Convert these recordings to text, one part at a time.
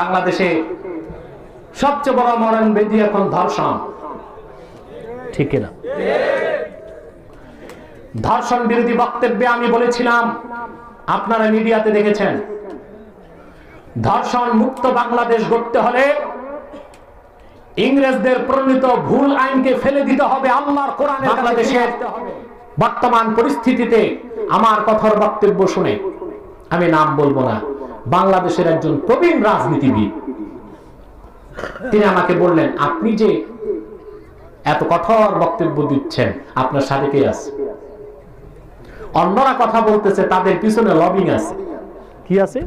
বাংলাদেশে সবচেয়ে বড় মরণ বেদি এখন ধর্ষণ। ঠিক না ধর্ষণ বিরোধী বক্তব্যে আমি বলেছিলাম আপনারা মিডিয়াতে দেখেছেন ধর্ষণ মুক্ত বাংলাদেশ গড়তে হলে ইংরেজদের প্রণীত ভুল আইনকে ফেলে দিতে হবে আল্লাহর কোরআন বাংলাদেশের বর্তমান পরিস্থিতিতে আমার কথার বক্তব্য শুনে আমি নাম বলব না। বাংলাদেশের একজন প্রবীণ রাজনীতিবিদ। তিনি আমাকে বললেন আপনি যে এত কঠোর বক্তব্য দিচ্ছেন আপনার সাথে কে আছে? অন্যরা কথা বলতেছে তাদের পিছনে লবিং আছে। কি আছে?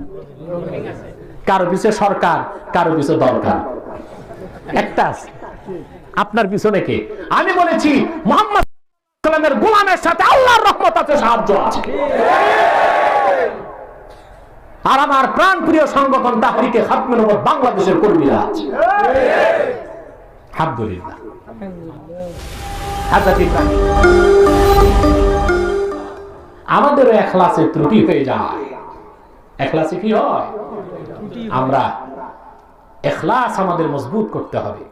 কারও পিছনে সরকার কারও পিছনে দরকার। একটা আছে। আপনার পিছনে কে? আমি বলেছি মোহাম্মদ গোলামের সাথে আল্লাহর রহমত আছে সাহায্য আছে। আর আমার প্রাণ প্রিয় সংগঠন তাহরিকে খাতমে নবত বাংলাদেশের কর্মীরা আছে আলহামদুলিল্লাহ। আচ্ছা ঠিক আমাদেরও এখলাসে ত্রুটি হয়ে যায়। এখলাসে কি হয়? আমরা এখলাস আমাদের মজবুত করতে হবে।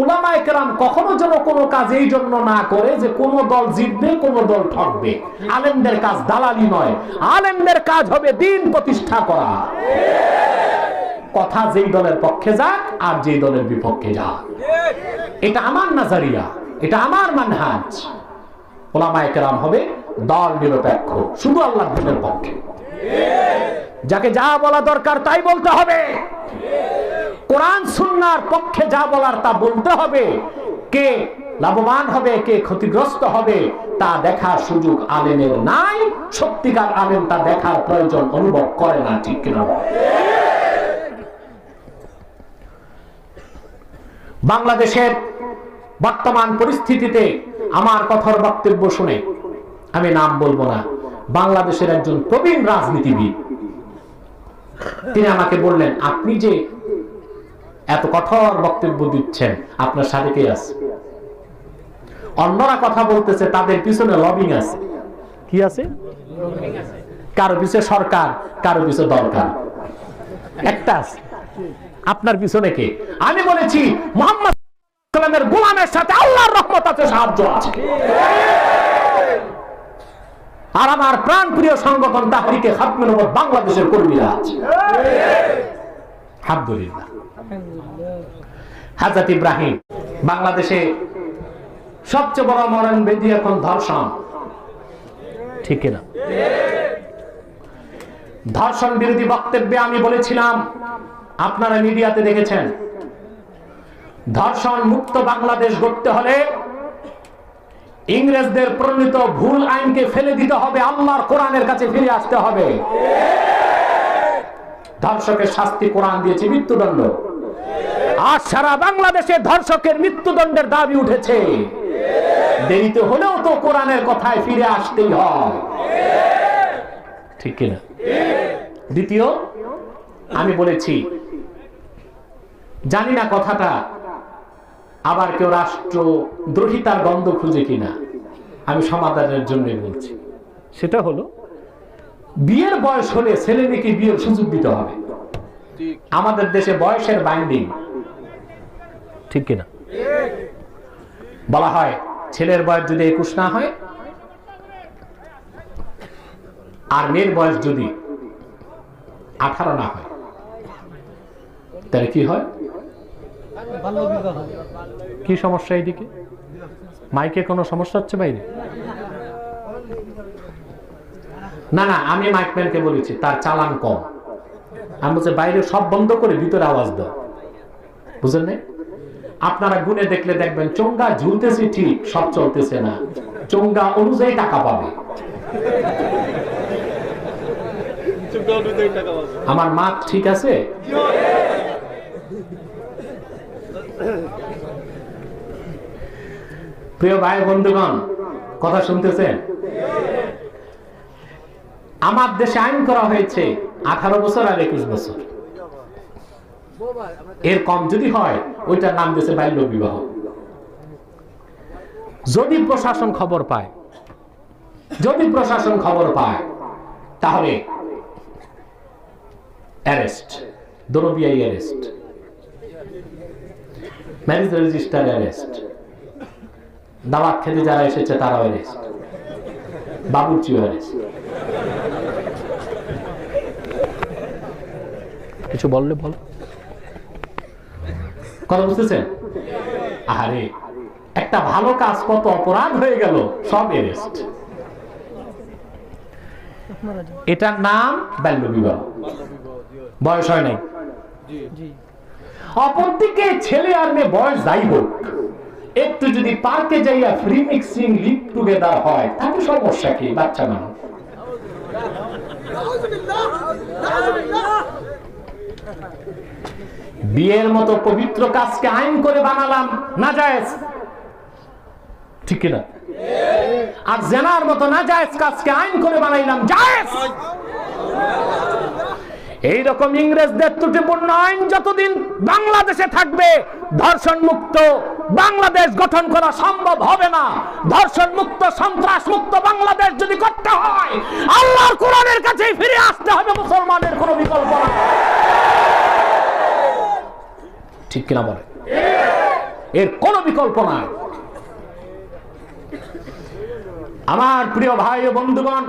উলামায়ে কেরাম কখনো যেন কোনো কাজ এই জন্য না করে যে কোন দল জিতবে, কোন দল ঠকবে। আলেমদের কাজ দালালি নয়। আলেমদের কাজ হবে দিন প্রতিষ্ঠা করা। কথা যেই দলের পক্ষে যাক, আর যেই দলের বিপক্ষে যাক। এটা আমার নাজারিয়া, এটা আমার মানহাজ। ওলামায়ে কেরাম হবে দল নিরপেক্ষ, শুধু আল্লাহর দিনের পক্ষে। যাকে যা বলা দরকার তাই বলতে হবে। কোরআন সুন্নার পক্ষে যা বলার তা বলতে হবে। কে লাভবান হবে, কে ক্ষতিগ্রস্ত হবে, তা দেখার সুযোগ আলেমের নাই। সত্যিকার আলেম তা দেখার প্রয়োজন অনুভব করে না, ঠিক কিনা? বাংলাদেশের বর্তমান পরিস্থিতিতে আমার কথার বক্তব্য শুনে আমি নাম বলব না। বাংলাদেশের একজন প্রবীণ রাজনীতিবিদ, তিনি আমাকে বললেন, আপনি যে এত কঠোর বক্তব্য দিচ্ছেন, আপনার সাথে কে আছে? অন্যরা কথা বলতেছে, তাদের পিছনে লবিং আছে। কি আছে? কারও পিছনে সরকার, কারও পিছনে দরকার। একটা আছে। আপনার পিছনে কে? আমি বলেছি, মোহাম্মদ সাল্লামের গোলামের সাথে আল্লাহর রহমত আছে, সাহায্য আছে। আর আমার প্রাণ প্রিয় সংগঠন তাহরিকে খাতমে নবত বাংলাদেশের কর্মীরা আছে। আলহামদুলিল্লাহ। হাজরত ইব্রাহিম, বাংলাদেশে সবচেয়ে বড় মরণ বেদি এখন ধর্ষণ। ঠিক না ধর্ষণ বিরোধী বক্তব্যে আমি বলেছিলাম, আপনারা মিডিয়াতে দেখেছেন, ধর্ষণ মুক্ত বাংলাদেশ গড়তে হলে ইংরেজদের প্রণীত ভুল আইনকে ফেলে দিতে হবে, আল্লাহর কোরআনের কাছে ফিরে আসতে হবে। ধর্ষকের শাস্তি কোরআন দিয়েছে, মৃত্যুদণ্ড। আর সারা বাংলাদেশে ধর্ষকের মৃত্যুদণ্ডের দাবি উঠেছে। দেরিতে হলেও তো কোরআনের কথায় ফিরে আসতেই হয়। ঠিক কিনা? দ্বিতীয় আমি বলেছি জানি না কথাটা আবার কেউ রাষ্ট্র দ্রোহিতার গন্ধ খুঁজে কিনা। আমি সমাধানের জন্য বলছি। সেটা হলো বিয়ের বয়স হলে ছেলে মেয়েকে বিয়ের সুযোগ দিতে হবে। আমাদের দেশে বয়সের বাইন্ডিং ঠিক কিনা? বলা হয়, ছেলের বয়স যদি একুশ না হয়, আর মেয়ের বয়স যদি আঠারো না হয়, তাহলে কি হয়? কি সমস্যা এইদিকে? মাইকে কোনো সমস্যা হচ্ছে বাইরে? না না, আমি মাইকম্যানকে বলেছি, তার চালান কম। আমি বলছি, বাইরে সব বন্ধ করে ভিতরে আওয়াজ দাও। বুঝলেন না আপনারা গুনে দেখলে দেখবেন চোঙ্গা ঝুলতেছে ঠিক, সব চলতেছে না। চোঙ্গা অনুযায়ী টাকা পাবে। আমার মাত ঠিক আছে? প্রিয় ভাই, বন্ধুগণ, কথা শুনতেছেন? আমার দেশে আইন করা হয়েছে আঠারো বছর আর একুশ বছর। এর কম যদি হয়, ওইটার নাম দিয়েছে বাল্য বিবাহ। যদি প্রশাসন খবর পায়, যদি প্রশাসন খবর পায়, তাহলে অ্যারেস্ট দরবিয়াই অ্যারেস্ট ম্যারেজ রেজিস্টার অ্যারেস্ট খেতে যারা এসেছে তারাও অ্যারেস্ট বাবুর্চি অ্যারেস্ট কিছু বললে বল। কথা বুঝতেছেন? আরে একটা ভালো কাজ কত অপরাধ হয়ে গেল, সব এরেস্ট এটার নাম বাল্য বিবাহ বয়স হয় নাই? অপরদিকে ছেলে আর মেয়ে, বয়স যাই হোক, একটু যদি পার্কে যাইয়া ফ্রি মিক্সিং লিভ টুগেদার হয় তাতে সমস্যা কি? বাচ্চা মানুষ। বিয়ের মতো পবিত্র কাজকে আইন করে বানালাম না যায় ঠিক কিনা? আর জেনার মতো না যায় কাজকে আইন করে বানাইলাম, জায়েজ। এইরকম ইংরেজদের ত্রুটিপূর্ণ আইন যতদিন বাংলাদেশে থাকবে ধর্ষণ মুক্ত বাংলাদেশ গঠন করা সম্ভব হবে না। ধর্ষণ মুক্ত সন্ত্রাস মুক্ত বাংলাদেশ যদি করতে হয়, আল্লাহর কোরআনের কাছেই ফিরে আসতে হবে মুসলমানের কোনো বিকল্প না ঠিক কিনা বলে? এর কোন বিকল্প নাই। আমার প্রিয় ভাই ও বন্ধুগণ